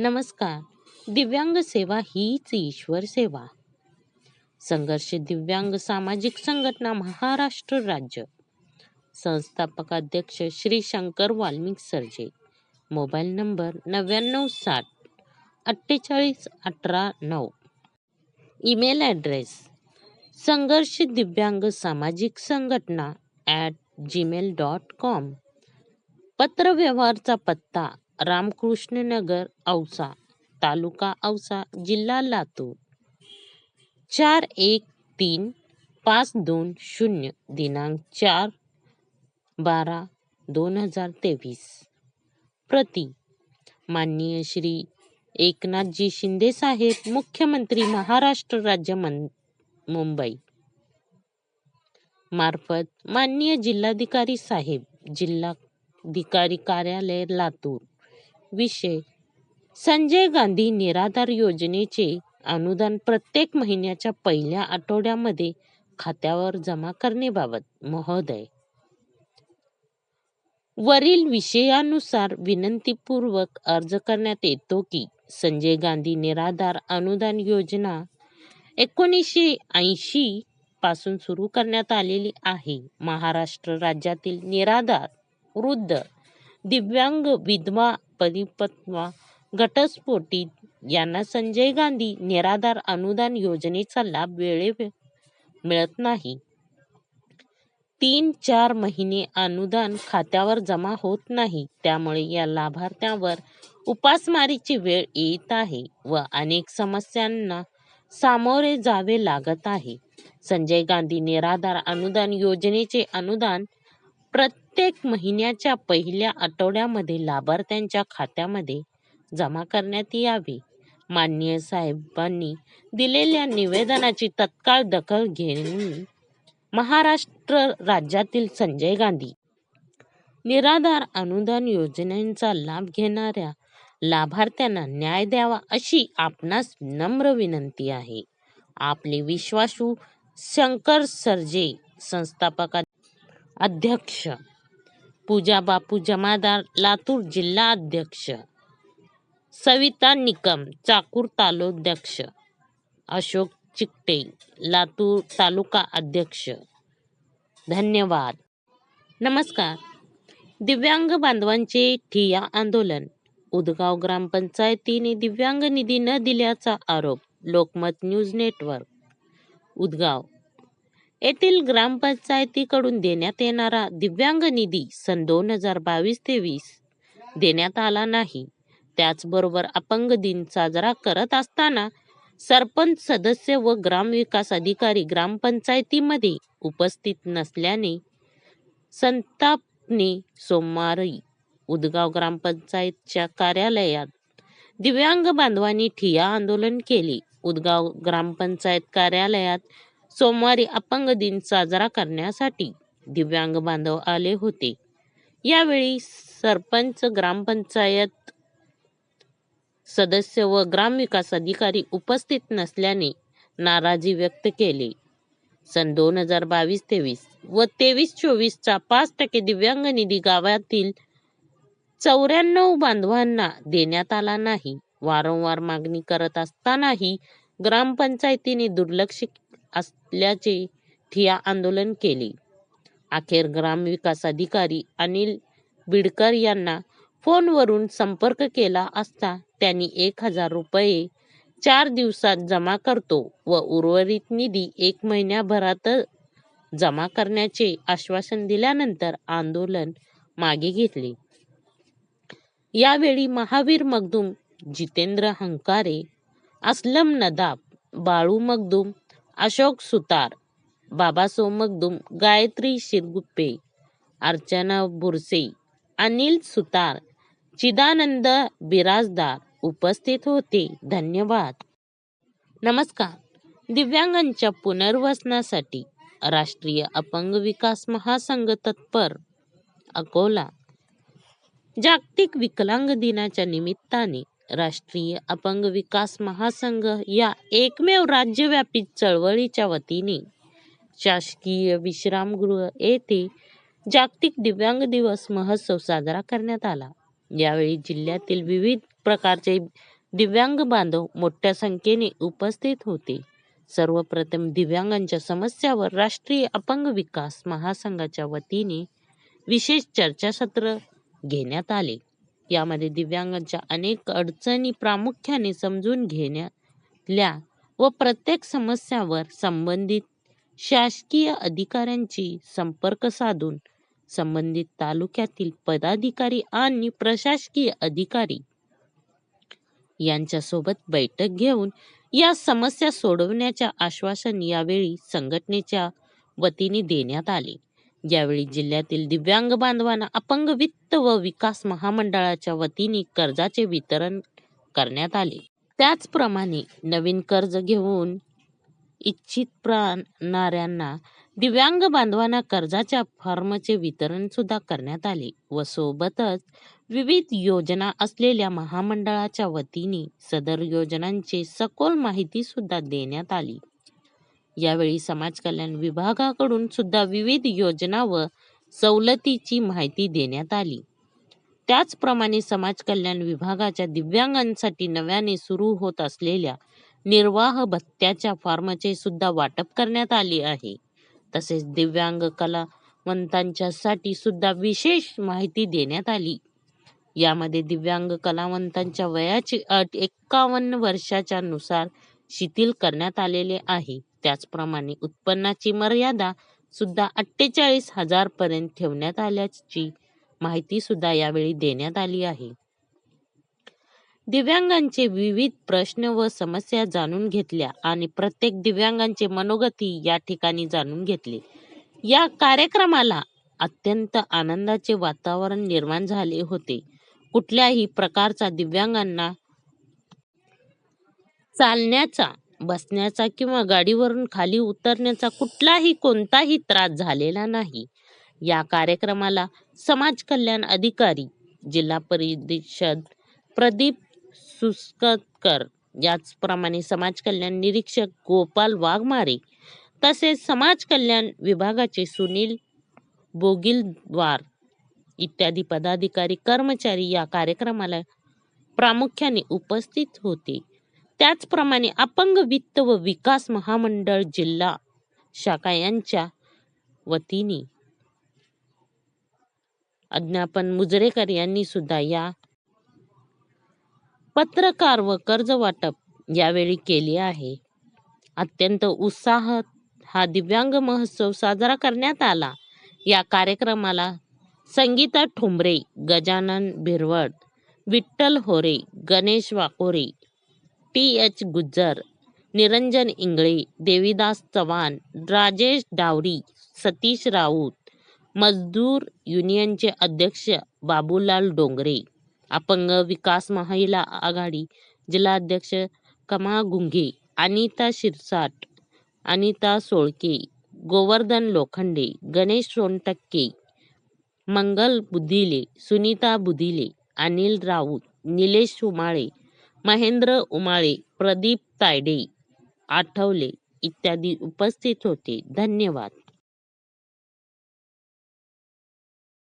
नमस्कार. दिव्यांग सेवा हीच ईश्वर सेवा. संघर्ष दिव्यांग सामाजिक संघटना महाराष्ट्र राज्य. संस्थापक अध्यक्ष श्री शंकर वाल्मिक सरजे. मोबाईल नंबर नव्याण्णव साठ अठ्ठेचाळीस अठरा नऊ. ईमेल ॲड्रेस संघर्ष दिव्यांग सामाजिक संघटना ॲट जीमेल डॉट कॉम. पत्रव्यवहारचा पत्ता रामकृष्णनगर औसा तालुका औसा जिल्हा लातूर. चार एक तीन पाच दोन शून्य दिनांक चार बारा दोन हजार तेवीस. प्रति माननीय श्री एकनाथजी शिंदे साहेब मुख्यमंत्री महाराष्ट्र राज्य मन मुंबई. मार्फत माननीय जिल्हाधिकारी साहेब जिल्हाधिकारी कार्यालय लातूर. विषय. संजय गांधी निराधार योजनेचे अनुदान प्रत्येक महिन्याच्या पहिल्या आठवड्यामध्ये खात्यावर जमा करण्याबाबत महोदय. वरील विषयानुसार विनंतीपूर्वक अर्ज करण्यात येतो की संजय गांधी निराधार अनुदान योजना एकोणीसशे ऐंशी पासून सुरू करण्यात आलेली आहे. महाराष्ट्र राज्यातील निराधार वृद्ध दिव्यांग विधवा परिपत्वा घटस्फोटी यांना संजय गांधी निराधार अनुदान योजनेचा लाभ वेळे मिळत नाही. तीन चार महिने अनुदान खात्यावर जमा होत नाही. त्यामुळे या लाभार्थ्यांवर उपासमारीची वेळ येत आहे व अनेक समस्यांना सामोरे जावे लागत आहे. संजय गांधी निराधार अनुदान योजनेचे अनुदान प्रत्येक महिन्याच्या पहिल्या आठवड्यामध्ये लाभार्थ्यांच्या खात्यामध्ये जमा करण्यात यावी. माननीय साहेबांनी दिलेल्या निवेदनाची तत्काळ दखल घेऊन महाराष्ट्र राज्यातील संजय गांधी निराधार अनुदान योजनेचा लाभ घेणाऱ्या लाभार्थ्यांना न्याय द्यावा अशी आपणास नम्र विनंती आहे. आपले विश्वासू शंकर सरजे संस्थापक अध्यक्ष. पूजा बापू जमादार लातूर जिल्हा अध्यक्ष. सविता निकम चाकूर तालुकाध्यक्ष. अशोक चिकटे लातूर तालुका अध्यक्ष. धन्यवाद. नमस्कार. दिव्यांग बांधवांचे ठिया आंदोलन. उदगाव ग्रामपंचायतीने दिव्यांग निधी न दिल्याचा आरोप लोकमत न्यूज नेटवर्क. उदगाव. येथील ग्रामपंचायतीकडून देण्यात येणारा दिव्यांग निधी सन दोन हजार बावीस तेवीस देण्यात आला नाही. त्याचबरोबर अपंग दिन साजरा करत असताना सरपंच सदस्य व ग्रामविकास अधिकारी ग्रामपंचायतीमध्ये उपस्थित नसल्याने संतापने सोमवारी उदगाव ग्रामपंचायतच्या कार्यालयात दिव्यांग बांधवांनी ठिया आंदोलन केले. उदगाव ग्रामपंचायत कार्यालयात सोमवारी अपंग दिन साजरा करण्यासाठी दिव्यांग बांधव आले होते. यावेळी सरपंच ग्रामपंचायत सदस्य व ग्रामविकास अधिकारी उपस्थित नसल्याने नाराजी व्यक्त केली. सन दोन हजार बावीस तेवीस व तेवीस चोवीसचा पाच टक्के दिव्यांग निधी गावातील चौऱ्याण्णव बांधवांना देण्यात आला नाही. वारंवार मागणी करत असतानाही ग्रामपंचायतीने दुर्लक्ष असल्याचे ठिया आंदोलन केले. अखेर ग्रामविकास अधिकारी अनिल बिडकर यांना फोनवरून संपर्क केला असता त्यांनी एक हजार रुपये चार दिवसात जमा करतो व उर्वरित निधी एक महिन्याभरात जमा करण्याचे आश्वासन दिल्यानंतर आंदोलन मागे घेतले. यावेळी महावीर मगदूम जितेंद्र हंकारे असलम नदाब बाळू मगदूम अशोक सुतार बाबा सोमगदुम गायत्री शिरगुप्पे अर्चना बुरसे अनिल सुतार चिदानंद बिराजदार उपस्थित होते. धन्यवाद. नमस्कार. दिव्यांगांच्या पुनर्वसनासाठी राष्ट्रीय अपंग विकास महासंघ तत्पर अकोला जागतिक विकलांग दिनाच्या निमित्ताने राष्ट्रीय अपंग विकास महासंघ या एकमेव राज्यव्यापी चळवळीच्या वतीने शासकीय विश्रामगृह येथे जागतिक दिव्यांग दिवस महोत्सव साजरा करण्यात आला. यावेळी जिल्ह्यातील विविध प्रकारचे दिव्यांग बांधव मोठ्या संख्येने उपस्थित होते. सर्वप्रथम दिव्यांगांच्या समस्यावर राष्ट्रीय अपंग विकास महासंघाच्या वतीने विशेष चर्चासत्र घेण्यात आले. यामध्ये दिव्यांगांच्या अनेक अडचणी प्रामुख्याने समजून घेण्याल्या व प्रत्येक समस्यावर संबंधित शासकीय अधिकाऱ्यांची संपर्क साधून संबंधित तालुक्यातील पदाधिकारी आणि प्रशासकीय अधिकारी यांच्यासोबत बैठक घेऊन या समस्या सोडवण्याचे आश्वासन यावेळी संघटनेच्या वतीने देण्यात आले. यावेळी जिल्ह्यातील दिव्यांग बांधवांना अपंग वित्त व विकास महामंडळाच्या वतीने कर्जाचे वितरण करण्यात आले. त्याचप्रमाणे नवीन कर्ज घेऊन इच्छित प्राणाऱ्यांना दिव्यांग बांधवांना कर्जाच्या फॉर्मचे वितरण सुद्धा करण्यात आले व सोबतच विविध योजना असलेल्या महामंडळाच्या वतीने सदर योजनांची सखोल माहिती सुद्धा देण्यात आली. यावेळी समाज कल्याण विभागाकडून सुद्धा विविध योजना व सवलतीची माहिती देण्यात आली. त्याचप्रमाणे समाज कल्याण विभागाच्या दिव्यांगांसाठी नव्याने सुरू होत असलेल्या निर्वाह भत्त्याच्या फॉर्मचे सुद्धा वाटप करण्यात आले आहे. तसेच दिव्यांग कलावंतांच्यासाठी सुद्धा विशेष माहिती देण्यात आली. यामध्ये दिव्यांग कलावंतांच्या वयाची अट एकावन्न वर्षाच्या नुसार शिथिल करण्यात आलेले आहे. त्याचप्रमाणे उत्पन्नाची मर्यादा सुद्धा अठ्ठेचाळीस हजार पर्यंत ठेवण्यात आल्याची माहिती सुद्धा यावेळी देण्यात आली आहे. दिव्यांगांचे विविध प्रश्न व समस्या जाणून घेतल्या आणि प्रत्येक दिव्यांगांचे मनोगती या ठिकाणी जाणून घेतले. या कार्यक्रमाला अत्यंत आनंदाचे वातावरण निर्माण झाले होते. कुठल्याही प्रकारचा दिव्यांगांना चालण्याचा बसण्याचा किंवा गाडीवरून खाली उतरण्याचा कुठलाही कोणताही त्रास झालेला नाही. या कार्यक्रमाला समाज कल्याण अधिकारी जिल्हा परिषद प्रदीप सुस्कतकर याचप्रमाणे समाज कल्याण निरीक्षक गोपाल वाघमारे तसेच समाज कल्याण विभागाचे सुनील बोगिलद्वार इत्यादी पदाधिकारी कर्मचारी या कार्यक्रमाला प्रामुख्याने उपस्थित होते. त्याचप्रमाणे अपंग वित्त व विकास महामंडळ जिल्हा शाखा यांच्या वतीने अज्ञापन मुजरेकर यांनी सुद्धा या पत्रकार व कर्ज वाटप यावेळी केले आहे. अत्यंत उत्साहात हा दिव्यांग महोत्सव साजरा करण्यात आला. या कार्यक्रमाला Sangeeta Thombare Gajanan Bhirwad Vitthal Hore Ganesh Wakore T H. Gujjar Niranjan Ingle Devidas Chavan Rajesh dowry Satish Raut मजदूर युनियनचे अध्यक्ष बाबूलाल डोंगरे अपंग विकास महिला आघाडी जिल्हाध्यक्ष कमा गुंगे अनिता शिरसाट अनिता सोळके गोवर्धन लोखंडे गणेश सोनटक्के मंगल बुधिले सुनीता बुधिले अनिल राऊत निलेश सुमाळे महेंद्र उमाळे प्रदीप तायडे आठवले. इत्यादी उपस्थित होते. धन्यवाद.